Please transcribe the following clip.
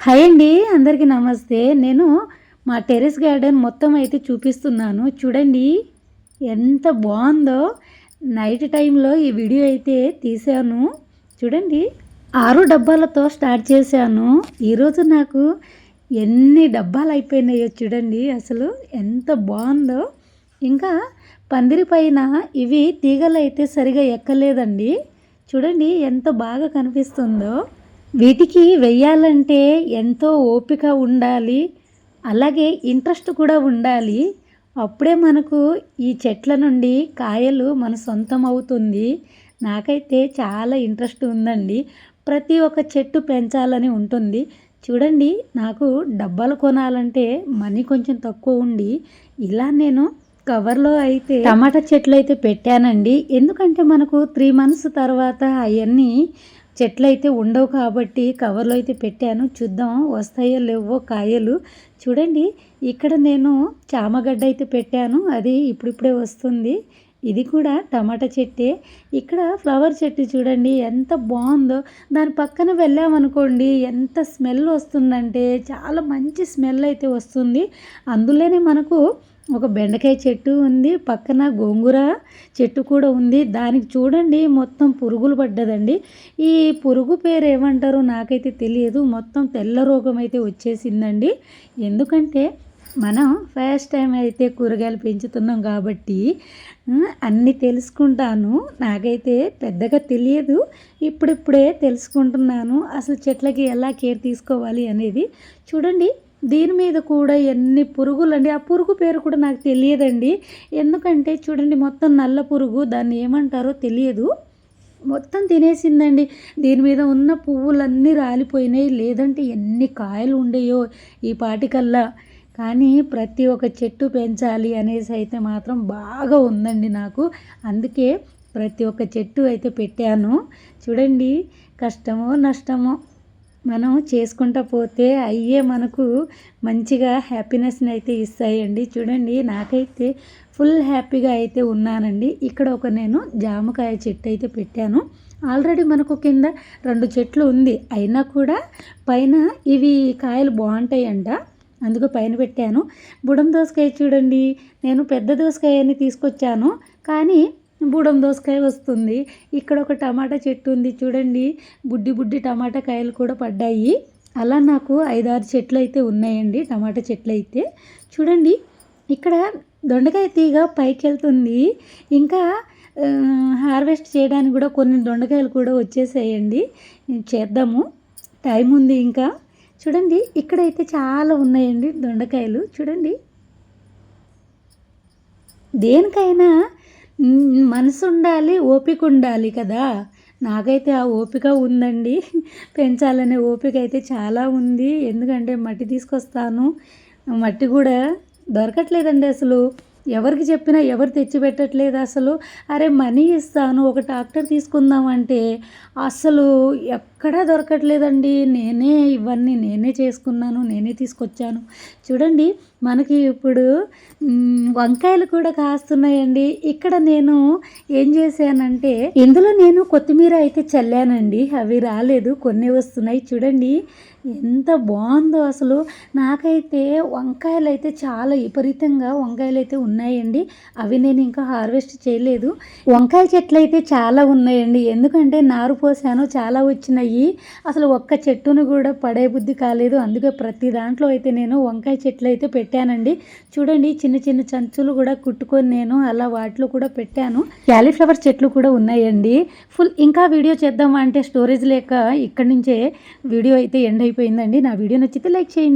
Hi అండి అందరికీ నమస్తే. నేను మా టెరెస్ గార్డెన్ మొత్తం అయితే చూపిస్తున్నాను. చూడండి ఎంత బాగుందో నైట్ టైంలో ఈ వీడియో అయితే తీశాను. చూడండి ఆరు డబ్బాలతో స్టార్ట్ చేశాను. ఈరోజు నాకు ఎన్ని డబ్బాలు అయిపోయినాయో చూడండి అసలు ఎంత బాగుందో. ఇంకా పందిరి పైన ఇవి తీగలు అయితే సరిగా ఎక్కలేదండి. చూడండి ఎంత బాగా కనిపిస్తుందో. వీటికి వెయ్యాలంటే ఎంతో ఓపిక ఉండాలి అలాగే ఇంట్రెస్ట్ కూడా ఉండాలి. అప్పుడే మనకు ఈ చెట్ల నుండి కాయలు మన సొంతం అవుతుంది. నాకైతే చాలా ఇంట్రెస్ట్ ఉందండి. ప్రతి ఒక్క చెట్టు పెంచాలని ఉంటుంది. చూడండి నాకు డబ్బాలు కొనాలంటే మనీ కొంచెం తక్కువ ఉండి ఇలా నేను కవర్లో అయితే టమాటా చెట్లు అయితే పెట్టానండి. ఎందుకంటే మనకు త్రీ మంత్స్ తర్వాత అవన్నీ చెట్లు అయితే ఉండవు కాబట్టి కవర్లో అయితే పెట్టాను. చూద్దాం వస్తాయో లేవో కాయలు. చూడండి ఇక్కడ నేను చామగడ్డ అయితే పెట్టాను. అది ఇప్పుడిప్పుడే వస్తుంది. ఇది కూడా టమాటా చెట్టే. ఇక్కడ ఫ్లవర్ చెట్టు చూడండి ఎంత బాగుందో. దాని పక్కన వెళ్ళామనుకోండి ఎంత స్మెల్ వస్తుందంటే చాలా మంచి స్మెల్ అయితే వస్తుంది. అందులోనే మనకు ఒక బెండకాయ చెట్టు ఉంది పక్కన గోంగూర చెట్టు కూడా ఉంది. దానికి చూడండి మొత్తం పురుగులు పడ్డదండి. ఈ పురుగు పేరు ఏమంటారో నాకైతే తెలియదు. మొత్తం తెల్ల రోగం అయితే వచ్చేసిందండి. ఎందుకంటే మనం ఫస్ట్ టైం అయితే కూరగాయలు పెంచుతున్నాం కాబట్టి అన్నీ తెలుసుకుంటాను. నాకైతే పెద్దగా తెలియదు. ఇప్పుడిప్పుడే తెలుసుకుంటున్నాను. అసలు చెట్లకి ఎలా కేర్ తీసుకోవాలి అనేది. చూడండి దీని మీద కూడా ఎన్ని పురుగులు అండి ఆ పురుగు పేరు కూడా నాకు తెలియదండి. ఎందుకంటే చూడండి మొత్తం నల్ల పురుగు దాన్ని ఏమంటారో తెలియదు. మొత్తం తినేసిందండి. దీని మీద ఉన్న పువ్వులన్నీ రాలిపోయినాయి. లేదంటే ఎన్ని కాయలు ఉండేయో ఈ పాటికల్లా. కానీ ప్రతి ఒక్క చెట్టు పెంచాలి అనేసి అయితే మాత్రం బాగా ఉందండి నాకు. అందుకే ప్రతి ఒక్క చెట్టు అయితే పెట్టాను. చూడండి కష్టమో నష్టమో. మనం చేసుకుంటా పోతే అయ్యే మనకు మంచిగా హ్యాపీనెస్ని అయితే ఇస్తాయండి. చూడండి నాకైతే ఫుల్ హ్యాపీగా అయితే ఉన్నానండి. ఇక్కడ ఒక నేను జామకాయ చెట్టు అయితే పెట్టాను. ఆల్రెడీ మనకు కింద రెండు చెట్లు ఉంది. అయినా కూడా పైన ఇవి కాయలు బాగుంటాయంట. అందుకు పైన పెట్టాను. బుడం దోసకాయ చూడండి నేను పెద్ద దోసకాయని తీసుకొచ్చాను. కానీ బూడం దోసకాయ వస్తుంది. ఇక్కడ ఒక టమాటా చెట్టు ఉంది చూడండి. బుడ్డి బుడ్డి టమాటా కాయలు కూడా పడ్డాయి. అలా నాకు ఐదారు చెట్లు అయితే ఉన్నాయండి టమాటా చెట్లు అయితే. చూడండి ఇక్కడ దొండకాయ తీగ పైకి వెళ్తుంది. ఇంకా హార్వెస్ట్ చేయడానికి కూడా కొన్ని దొండకాయలు కూడా వచ్చేసాయండి. చేద్దాము. టైం ఉంది ఇంకా. చూడండి ఇక్కడైతే చాలా ఉన్నాయండి దొండకాయలు. చూడండి. దేనికైనా మనసు ఉండాలి ఓపిక ఉండాలి కదా. నాకైతే ఆ ఓపిక ఉందండి. పెంచాలనే ఓపిక అయితే చాలా ఉంది. ఎందుకంటే మట్టి తీసుకొస్తాను. మట్టి కూడా దొరకట్లేదండి అసలు. ఎవరికి చెప్పినా ఎవరు తెచ్చిపెట్టట్లేదు అసలు. అరే మనీ ఇస్తాను ఒక ట్రాక్టర్ తీసుకుందామంటే అసలు ఎక్కడా దొరకట్లేదండి. నేనే ఇవన్నీ నేనే చేసుకున్నాను నేనే తీసుకొచ్చాను. చూడండి మనకి ఇప్పుడు వంకాయలు కూడా కాస్తున్నాయండి. ఇక్కడ నేను ఏం చేశానంటే ఇందులో నేను కొత్తిమీర అయితే చల్లానండి. అవి రాలేదు కొన్ని వస్తున్నాయి. చూడండి ఎంత బాగుందో అసలు. నాకైతే వంకాయలు అయితే చాలా విపరీతంగా వంకాయలు అయితే ఉన్నాయండి. అవి నేను ఇంకా హార్వెస్ట్ చేయలేదు. వంకాయ చెట్లు అయితే చాలా ఉన్నాయండి. ఎందుకంటే నారు పోసాను చాలా వచ్చినాయి. అసలు ఒక్క చెట్టును కూడా పడే బుద్ధి కాలేదు. అందుకే ప్రతి దాంట్లో అయితే నేను వంకాయ చెట్లు అయితే పెట్టానండి. చూడండి చిన్న చిన్న చంచులు కూడా కుట్టుకొని నేను అలా వాటిలో కూడా పెట్టాను. క్యాలీఫ్లవర్ చెట్లు కూడా ఉన్నాయండి. ఫుల్ ఇంకా వీడియో చేద్దాం అంటే స్టోరేజ్ లేక ఇక్కడి నుంచే వీడియో అయితే ఎండ్ అయిపోయిందండి. నా వీడియో నచ్చితే లైక్ చేయండి.